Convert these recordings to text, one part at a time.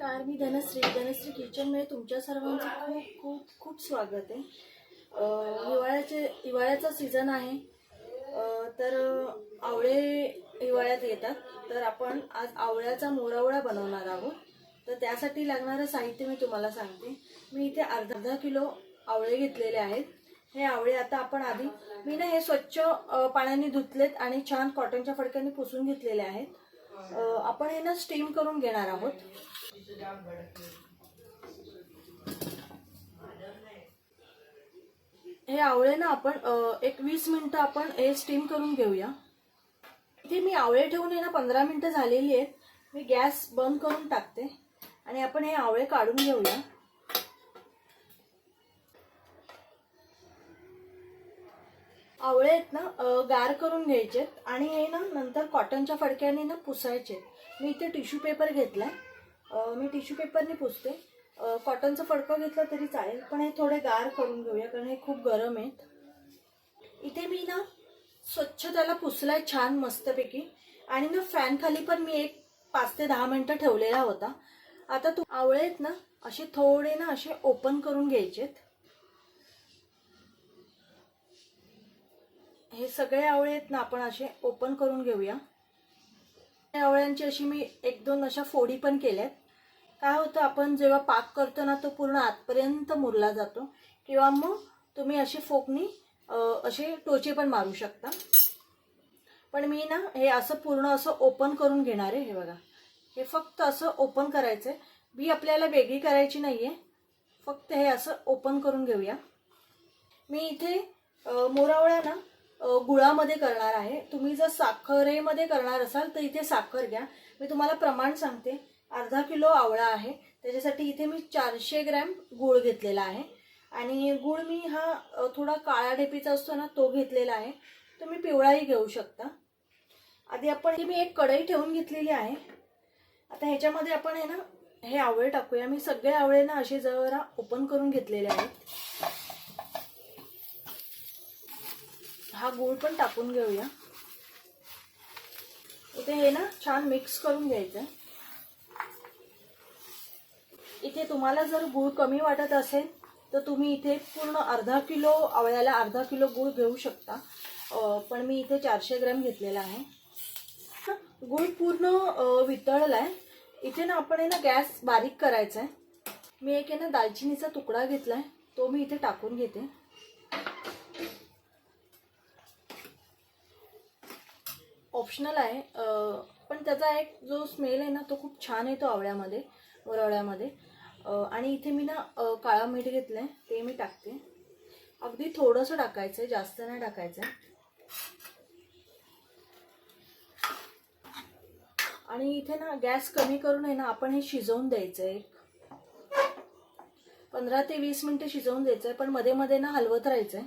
नमस्कार मी धनश्री. धनश्री किचनमध्ये तुमच्या सर्वांचं खूप खूप खूप स्वागत आहे. हिवाळ्याचे हिवाळ्याचा सीझन आहे. तर आवळे हिवाळ्यात येतात. तर आपण आज आवळ्याचा मोरावळा बनवणार आहोत. तर त्यासाठी लागणारं साहित्य मी तुम्हाला सांगते. मी इथे अर्धा अर्धा किलो आवळे घेतलेले आहेत. हे आवळे आता आपण आधी मी ना हे स्वच्छ पाण्याने धुतलेत आणि छान कॉटनच्या फडक्याने पुसून घेतलेले आहेत. आपण हे ना स्टीम करून घेणार आहोत. हे आवळे ना आपण एक वीस मिनिटं आपण हे स्टीम करून घेऊया. इथे मी आवळे ठेवून हे ना पंधरा मिनिटं झालेली आहेत. मी गॅस बंद करून टाकते. आणि आपण हे आवळे काढून घेऊया. आवळे आहेत ना गार करून घ्यायचे आणि हे ना नंतर कॉटनच्या फडक्याने ना पुसायचे मी इथे टिश्यू पेपर घेतला आहे मी टिश्यू पेपरने पुसते. कॉटनचं फडकं घेतलं तरी चालेल पण हे थोडे गार करून घेऊया कारण हे खूप गरम आहेत. इथे मी ना स्वच्छ त्याला पुसलाय छान मस्तपैकी. आणि ना फॅन खाली पण मी एक पाच ते दहा मिनटं ठेवलेला होता. आता तू आवळे आहेत ना असे थोडे ना असे ओपन करून घ्यायचेत. हे सगळे आवळे आहेत ना आपण असे ओपन करून घेऊया. त्या आवळ्यांची अशी मी एक दोन अशा फोडी पण केल्यात. काय होतं आपण जेव्हा पाक करतो ना तो पूर्ण आतपर्यंत मुरला जातो. किंवा मग तुम्ही अशी फोकनी असे टोचे पण मारू शकता. पण मी ना हे असं पूर्ण असं ओपन करून घेणार आहे हे बघा. हे फक्त असं ओपन करायचं आहे बी आपल्याला वेगळी करायची नाही आहे फक्त हे असं ओपन करून घेऊया. मी इथे मोरावळ्या ना गुळामध्ये करणार आहे. तुम्ही जर साखरेमध्ये करणार असाल तर इथे साखर घ्या. मी तुम्हाला प्रमाण सांगते. अर्धा किलो आवळा आहे. त्याच्यासाठी इथे मी चारशे ग्रॅम गूळ घेतलेला आहे. आणि गूळ मी हा थोडा काळा ढेपीचा असतो ना तो घेतलेला आहे. तुम्ही पिवळाही घेऊ शकता. आधी आपण ही मी एक कढई ठेवून घेतलेली आहे. आता ह्याच्यामध्ये आपण आहे ना हे आवळे टाकूया. मी सगळे आवळे ना असे जरा ओपन करून घेतलेले आहेत. हा गूळ पण टाकून घेऊया. इथे हे ना छान मिक्स करून घ्यायचं इथे तुम्हाला जर गूळ कमी वाटत असेल तर तुम्ही इथे पूर्ण अर्धा किलो आवळ्याला अर्धा किलो गूळ घेऊ शकता. पण मी इथे चारशे ग्रॅम घेतलेला आहे. हं, गूळ पूर्ण वितळला वितळलाय. इथे ना आपण आहे ना गॅस बारीक करायचा आहे मी एक आहे ना दालचिनीचा तुकडा घेतलाय तो मी इथे टाकून घेते. ऑप्शनल आहे. पण त्याचा एक जो स्मेल आहे ना तो खूप छान येतो आवळ्यामध्ये वरवळ्यामध्ये. आणि इथे मी ना काळा मीठ घेतलं आहे ते मी टाकते. अगदी थोडंसं टाकायचं आहे जास्त नाही टाकायचं आहे आणि इथे ना गॅस कमी करून आहे ना आपण हे शिजवून द्यायचं आहे पंधरा ते वीस मिनटं शिजवून द्यायचं आहे पण मध्ये मध्ये ना हलवत राहायचं आहे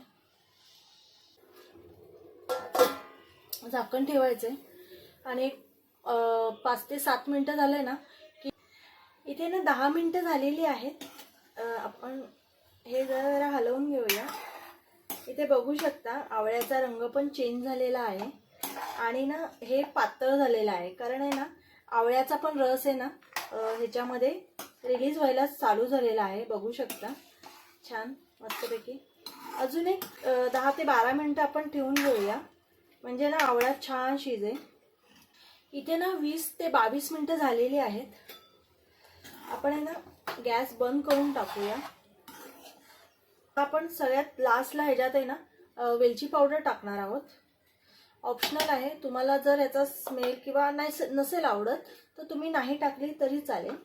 झाकण ठेवायचं आहे आणि एक पाच ते सात मिनटं झाले ना की इथे ना दहा मिनटं झालेली आहेत. आपण हे जरा हलवून घेऊया. इथे बघू शकता आवळ्याचा रंग पण चेंज झालेला आहे. आणि ना हे पातळ झालेलं आहे. कारण आहे ना आवळ्याचा पण रस आहे ना ह्याच्यामध्ये रिलीज व्हायला चालू झालेला आहे. बघू शकता. छान मस्तपैकी. अजून एक दहा ते बारा मिनटं आपण ठेवून घेऊया. म्हणजे ना आवळा छान शिजेल. इथे ना वीस ते बावीस मिनटं झालेली आहेत. आपण आहे ना गॅस बंद करून टाकूया. आपण सगळ्यात लास्टला ह्याच्यात आहे ना वेलची पावडर टाकणार आहोत. ऑप्शनल आहे. तुम्हाला जर याचा स्मेल किंवा नाही नसेल आवडत तर तुम्ही नाही टाकली तरी चालेल.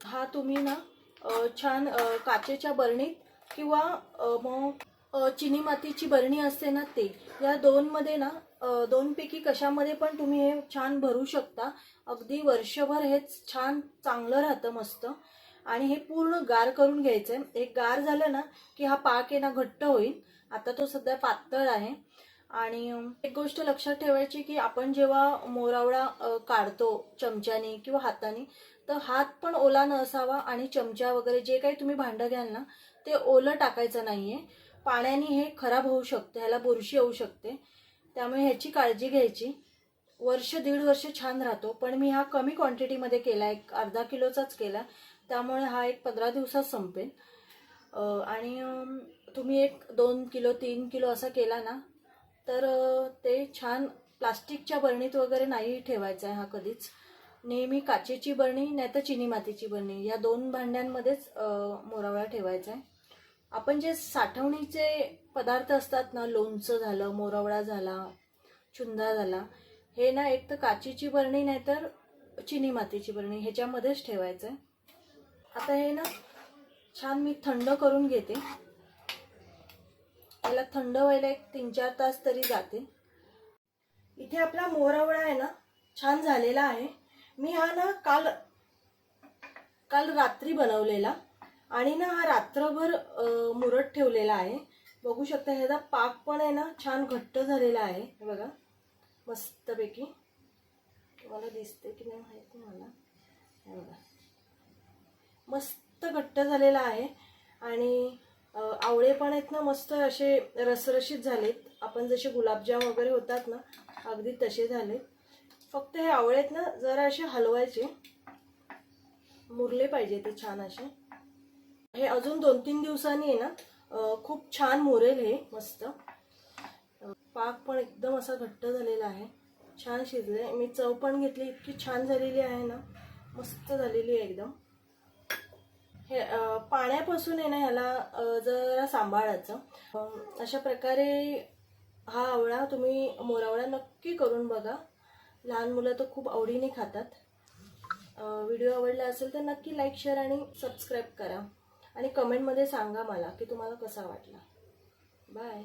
हा तुम्ही ना छान काचेच्या बरणीत किंवा मग चिनी मातीची बरणी असते ना ते. या दोनमध्ये ना दोनपैकी कशामध्ये पण तुम्ही हे छान भरू शकता. अगदी वर्षभर हे छान चांगलं राहतं मस्त. आणि हे पूर्ण गार करून घ्यायचं आहे एक गार झालं ना की हा पाक आहे ना घट्ट होईल. आता तो सध्या पातळ आहे. आणि एक गोष्ट लक्षात ठेवायची की आपण जेव्हा मोरावळा काढतो चमच्याने किंवा हाताने तर हात पण ओला न असावा आणि चमचा वगैरे जे काही तुम्ही भांडं घ्याल ना ते ओलं टाकायचं नाहीये. पाण्याने हे खराब होऊ शकतं ह्याला बुरशी होऊ शकते. त्यामुळे ह्याची काळजी घ्यायची. वर्ष दीड वर्ष छान राहतो पण मी हा कमी क्वांटिटीमध्ये केला एक अर्धा किलोचाच केला. त्यामुळे हा एक पंधरा दिवसात संपेल. आणि तुम्ही एक दोन किलो तीन किलो असा केला ना तर ते छान प्लास्टिकच्या बरणीत वगैरे नाही ठेवायचा आहे हा कधीच. नेहमी काचेची बरणी नाही तर चिनी मातीची बरणी या दोन भांड्यांमध्येच मोरावळा ठेवायचा आहे. आपण जे साठवणीचे पदार्थ असतात ना लोणचं झालं मोरवडा झाला चुंदा झाला हे ना एक तर काचेची बरणी नाही तर चिनी मातीची बरणी ह्याच्यामध्येच ठेवायचं आहे आता हे ना छान मी थंड करून घेते. त्याला थंड व्हायला एक तीन चार तास तरी जाते. इथे आपला मोरावळा आहे ना छान झालेला आहे. मी हा ना काल काल रात्री बनवलेला. आणि ना हा रात्रभर अ, मुरत ठेवलेला आहे. बघू शकता ह्याचा पाक पण आहे ना छान घट्ट झालेला आहे. हे बघा मस्तपैकी. तुम्हाला दिसते की नाही माहिती मला हे बघा. मस्त घट्ट झालेला आहे. आणि आवळे पण आहेत ना मस्त असे रसरशीत झालेत. आपण जसे गुलाबजाम वगैरे होतात ना अगदी तसे झालेत. फक्त हे आवळे आहेत ना जरा असे हलवायचे. मुरले पाहिजे ते छान असे. हे अजून दोन तीन दिवसांनी आहे ना खूप छान मोरेल हे मस्त. पाक पण एकदम असा घट्ट झालेला आहे. छान शिजले. मी चव पण घेतली इतकी छान झालेली आहे ना. मस्त झालेली आहे एकदम. हे पाण्यापासून आहे ना ह्याला जरा सांभाळायचं. अशा प्रकारे हा आवळा तुम्ही मोरावळा नक्की करून बघा. लहान मुलं तर खूप आवडीने खातात. व्हिडिओ आवडला असेल तर नक्की लाईक शेअर आणि सबस्क्राईब करा. आणि कमेंटमध्ये सांगा मला की तुम्हाला कसा वाटला. बाय.